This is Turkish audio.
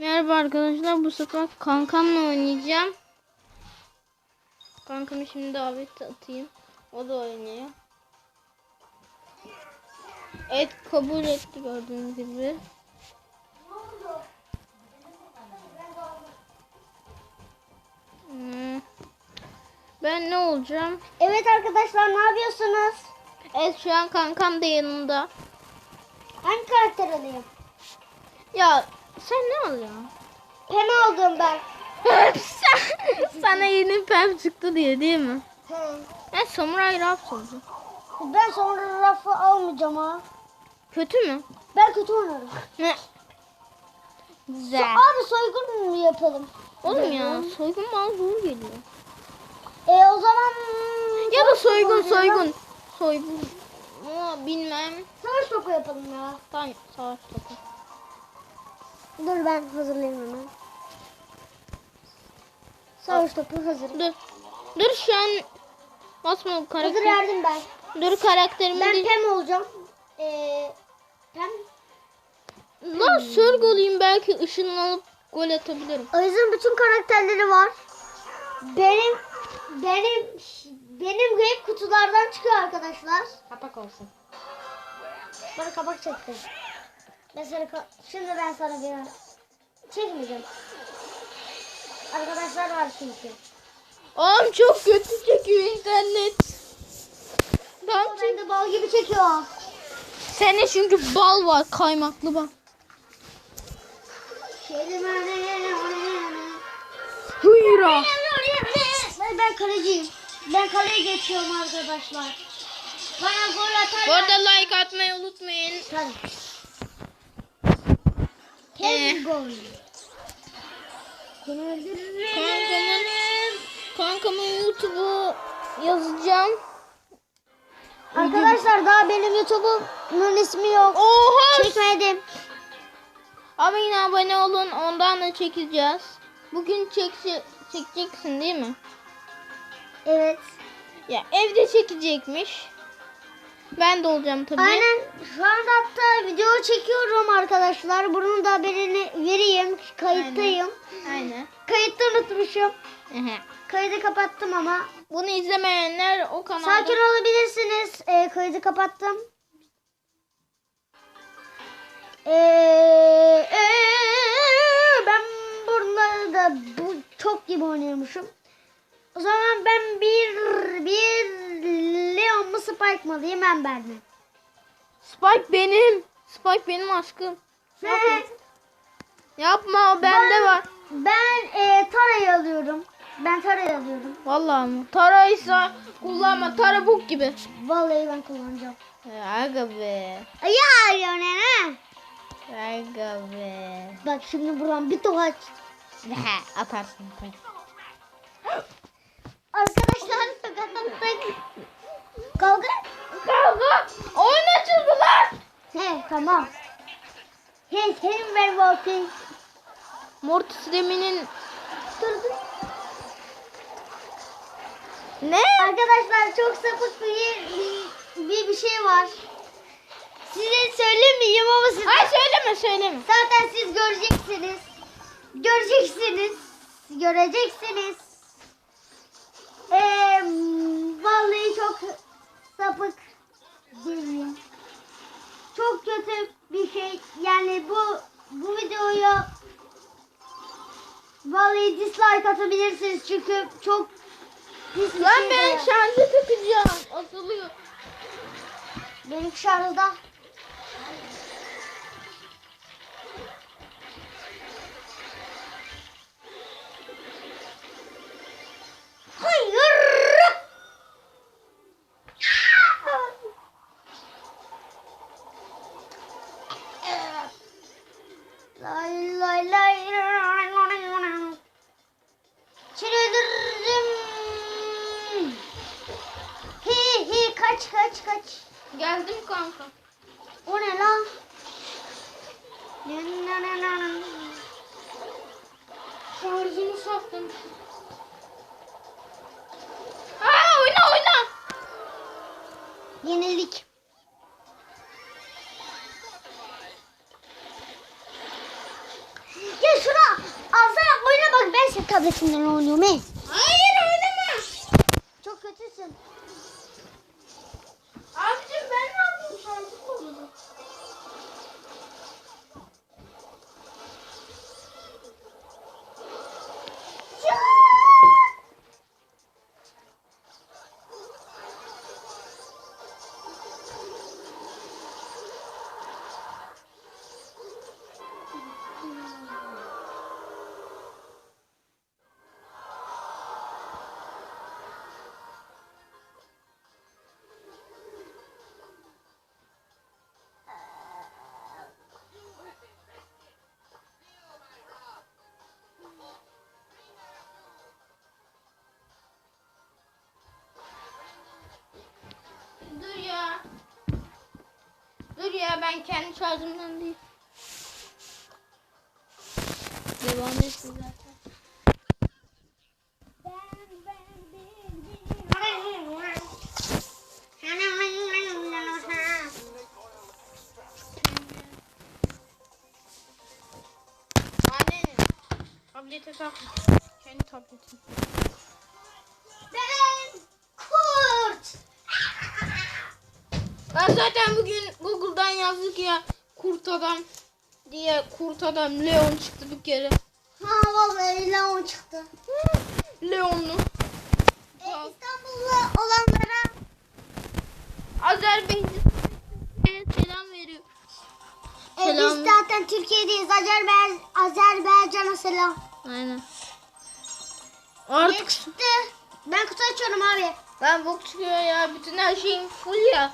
Merhaba arkadaşlar. Bu sefer kankamla oynayacağım. Kankamı şimdi davet atayım. O da oynuyor. Evet kabul etti gördüğünüz gibi. Hmm. Ben ne olacağım? Evet arkadaşlar ne yapıyorsunuz? Evet şu an kankam da yanımda. Hangi karakter alayım? Ya sen ne alıyorsun? Pem aldım ben. Sana yeni pem çıktı diye değil mi? He. Ben Samurai Raps olacağım. Ben sonra rafı almayacağım ha. Kötü mü? Ben kötü oynarım. Ne? Güzel. Abi soygun mu yapalım? Oğlum ya soygun bana zor geliyor. E o zaman... Ya da soygun soygun. Soygun. Ama bilmem. Savaş topu yapalım ya. Tamam savaş topu. Dur ben hazırlayayım hemen. Savaş topu hazır. Dur. Dur şu an basma Hazır karakter. verdim ben. Dur karakterimi Ben. Pem olacağım. Ee, Pem. Lan sörg olayım belki ışınlanıp gol atabilirim. Ayız'ın bütün karakterleri var. Benim benim benim hep kutulardan çıkıyor arkadaşlar. Kapak olsun. Bana kabak çekti. Mesela ka- şimdi ben sana bir çekmeyeceğim. Arkadaşlar var çünkü. Oğlum çok kötü çekiyor internet. O bende bal gibi çekiyor. Sene çünkü bal var kaymaklı bal. Hıyra. Ben, ben kaleciyim. Ben kaleye geçiyorum arkadaşlar. Bana gol atar. Bu arada like atmayı unutmayın. Tabii. Gol. Kankamın, kankamın YouTube'u yazacağım. Arkadaşlar daha benim YouTube'umun ismi yok. Oha! Çekmedim. Ama yine abone olun ondan da çekeceğiz. Bugün çek çekeceksin değil mi? Evet. Ya evde çekecekmiş. Ben de olacağım tabii. Aynen şu anda video çekiyorum arkadaşlar. Bunun da haberini vereyim. Kayıttayım. Aynen. Kayıtta unutmuşum. Kaydı kapattım ama. Bunu izlemeyenler o kanalda. Sakin olabilirsiniz. Ee, kaydı kapattım. Ee, ee, ben burada da bu çok gibi oynuyormuşum. O zaman ben bir bir Leon mu Spike mı alayım ben ben mi? Spike benim. Spike benim aşkım. Evet. Yapma o bende Ben- var. Ben e, Tara'yı alıyorum. Ben Tara'yı alıyorum. Vallahi mı? Tara ise kullanma. Tara buk gibi. Vallahi ben kullanacağım. Ya, Aga be. Ya ya ne ne? Aga be. Bak şimdi buradan bir tokaç. Atarsın. walking. Mortis dur. ne? Arkadaşlar çok sapık bir, bir, bir, bir şey var. Size söylemeyeyim ama siz Ay söyleme söyleme. zaten siz göreceksiniz. Göreceksiniz. Göreceksiniz. Ee, vallahi çok sapık değil. Çok kötü bir şey. Yani bu bu videoya vallahi dislike atabilirsiniz çünkü çok pis bir Lan şey ben ya. şarjı takacağım. Asılıyor. Benim şarjda. Hayır. Lay lay lay. Seni öldürürüm. Hi hi kaç kaç kaç. Geldim kanka. O ne lan? Şarjımı sattım. Aa oyna oyna. Yenildik. Tabletimden oynuyorum he. Hayır oynama. Çok kötüsün. Dur ya ben kendi şarjımdan değil. Devam etsin zaten. Tablete takma. Kendi tabletin. Ben kurt. Ben zaten bugün Google'dan yazdık ya kurt adam diye kurt adam Leon çıktı bir kere. Ha vallahi Leon çıktı. Leonlu. E, İstanbullu olanlara Azerbaycan'a selam veriyor. e, Selam. biz zaten Türkiye'deyiz. Azerbaycan, Azerbaycan'a selam. Aynen. Ne Artık çıktı? Ben kutu açıyorum abi. ben bok çıkıyor ya. Bütün her şeyim full ya.